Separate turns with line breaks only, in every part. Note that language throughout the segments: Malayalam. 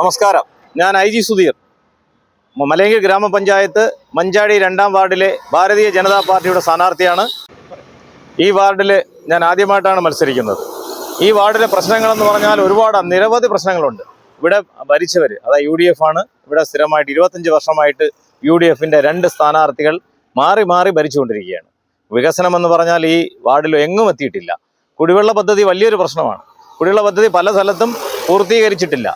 നമസ്കാരം. ഞാൻ ഐ ജി സുധീർ. മലയങ്കി ഗ്രാമപഞ്ചായത്ത് മഞ്ചാടി രണ്ടാം വാർഡിലെ ഭാരതീയ ജനതാ പാർട്ടിയുടെ സ്ഥാനാർത്ഥിയാണ്. ഈ വാർഡിൽ ഞാൻ ആദ്യമായിട്ടാണ് മത്സരിക്കുന്നത്. ഈ വാർഡിലെ പ്രശ്നങ്ങളെന്ന് പറഞ്ഞാൽ ഒരുപാട് നിരവധി പ്രശ്നങ്ങളുണ്ട്. ഇവിടെ ഭരിച്ചവർ അതായത് യു ഡി എഫ് ആണ്. ഇവിടെ സ്ഥിരമായിട്ട് ഇരുപത്തഞ്ച് വർഷമായിട്ട് യു ഡി എഫിന്റെ രണ്ട് സ്ഥാനാർത്ഥികൾ മാറി മാറി ഭരിച്ചുകൊണ്ടിരിക്കുകയാണ്. വികസനം എന്ന് പറഞ്ഞാൽ ഈ വാർഡിൽ എങ്ങും എത്തിയിട്ടില്ല. കുടിവെള്ള പദ്ധതി വലിയൊരു പ്രശ്നമാണ്. കുടിവെള്ള പദ്ധതി പല സ്ഥലത്തും പൂർത്തീകരിച്ചിട്ടില്ല.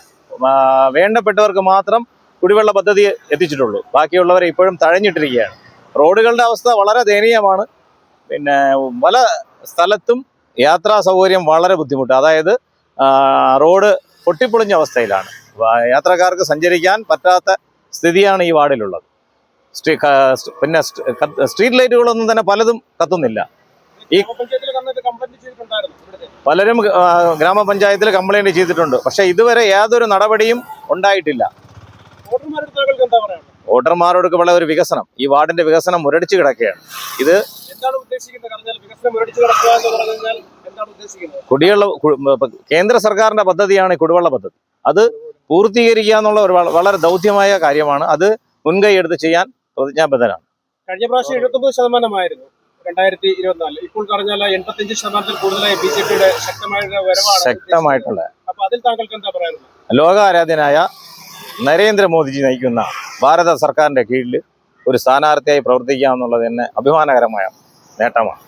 വേണ്ടപ്പെട്ടവർക്ക് മാത്രം കുടിവെള്ള പദ്ധതി എത്തിച്ചിട്ടുള്ളൂ. ബാക്കിയുള്ളവരെ ഇപ്പോഴും തഴഞ്ഞിട്ടിരിക്കുകയാണ്. റോഡുകളുടെ അവസ്ഥ വളരെ ദയനീയമാണ്. പിന്നെ പല സ്ഥലത്തും യാത്രാ സൗകര്യം വളരെ ബുദ്ധിമുട്ട്. അതായത് റോഡ് പൊട്ടിപ്പൊളിഞ്ഞ അവസ്ഥയിലാണ്. യാത്രക്കാർക്ക് സഞ്ചരിക്കാൻ പറ്റാത്ത സ്ഥിതിയാണ് ഈ വാർഡിലുള്ളത്. പിന്നെ സ്ട്രീറ്റ് ലൈറ്റുകളൊന്നും തന്നെ പലതും കത്തുന്നില്ല. ഈ പലരും ഗ്രാമപഞ്ചായത്തിൽ കംപ്ലൈന്റ് ചെയ്തിട്ടുണ്ട്. പക്ഷെ ഇതുവരെ യാതൊരു നടപടിയും ഉണ്ടായിട്ടില്ല. വോട്ടർമാരോട് വളരെ ഒരു വികസനം. ഈ വാർഡിന്റെ വികസനം മുരടിച്ചു കിടക്കുകയാണ്. ഇത് കുടിവെള്ള കേന്ദ്ര സർക്കാരിന്റെ പദ്ധതിയാണ് ഈ കുടിവെള്ള പദ്ധതി. അത് പൂർത്തീകരിക്കുക എന്നുള്ള ഒരു വളരെ ദൗത്യമായ കാര്യമാണ്. അത് മുൻകൈ എടുത്ത് ചെയ്യാൻ പ്രതിജ്ഞാബദ്ധനാണ്.
കഴിഞ്ഞ പ്രാവശ്യം എഴുപത്തൊമ്പത് ശതമാനമായിരുന്നു. രണ്ടായിരത്തി ഇരുപത്തിനാല് ഇപ്പോൾ പറഞ്ഞാൽ എൺപത്തിയഞ്ച് ശതമാനത്തിൽ കൂടുതലായി ബി ജെ പിയുടെ ശക്തമായ വരവാണ്
ശക്തമായിട്ടുള്ള.
അപ്പൊ അതിൽ താങ്കൾക്ക് എന്താ പറയാനുള്ളത്?
ലോകാരാധ്യനായ നരേന്ദ്രമോദിജി നയിക്കുന്ന ഭാരത സർക്കാരിന്റെ കീഴിൽ ഒരു സ്ഥാനാർത്ഥിയായി പ്രവർത്തിക്കുക എന്നുള്ളത് തന്നെ അഭിമാനകരമായ നേട്ടമാണ്.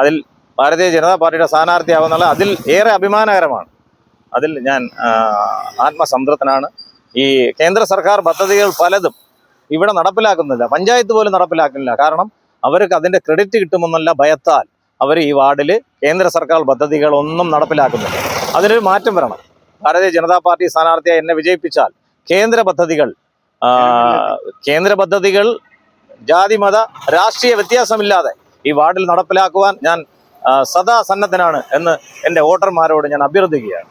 അതിൽ ഭാരതീയ ജനതാ പാർട്ടിയുടെ സ്ഥാനാർത്ഥിയാവുന്നുള്ള അതിൽ ഏറെ അഭിമാനകരമാണ്. അതിൽ ഞാൻ ആത്മസംതൃപ്തനാണ്. ഈ കേന്ദ്ര സർക്കാർ പദ്ധതികൾ പലതും ഇവിടെ നടപ്പിലാക്കുന്നില്ല. പഞ്ചായത്ത് പോലും നടപ്പിലാക്കുന്നില്ല. കാരണം അവർക്ക് അതിന്റെ ക്രെഡിറ്റ് കിട്ടുമെന്നല്ല ഭയത്താൽ അവർ ഈ വാർഡിൽ കേന്ദ്ര സർക്കാർ പദ്ധതികളൊന്നും നടപ്പിലാക്കുന്നില്ല. അതിനൊരു മാറ്റം വരണം. ഭാരതീയ ജനതാ പാർട്ടി സ്ഥാനാർത്ഥിയെ എന്നെ വിജയിപ്പിച്ചാൽ കേന്ദ്ര പദ്ധതികൾ കേന്ദ്ര പദ്ധതികൾ ജാതി മത രാഷ്ട്രീയ വ്യത്യാസമില്ലാതെ ഈ വാർഡിൽ നടപ്പിലാക്കുവാൻ ഞാൻ സദാ സന്നദ്ധനാണ് എന്ന് എന്റെ വോട്ടർമാരോട് ഞാൻ അഭ്യർത്ഥിക്കുകയാണ്.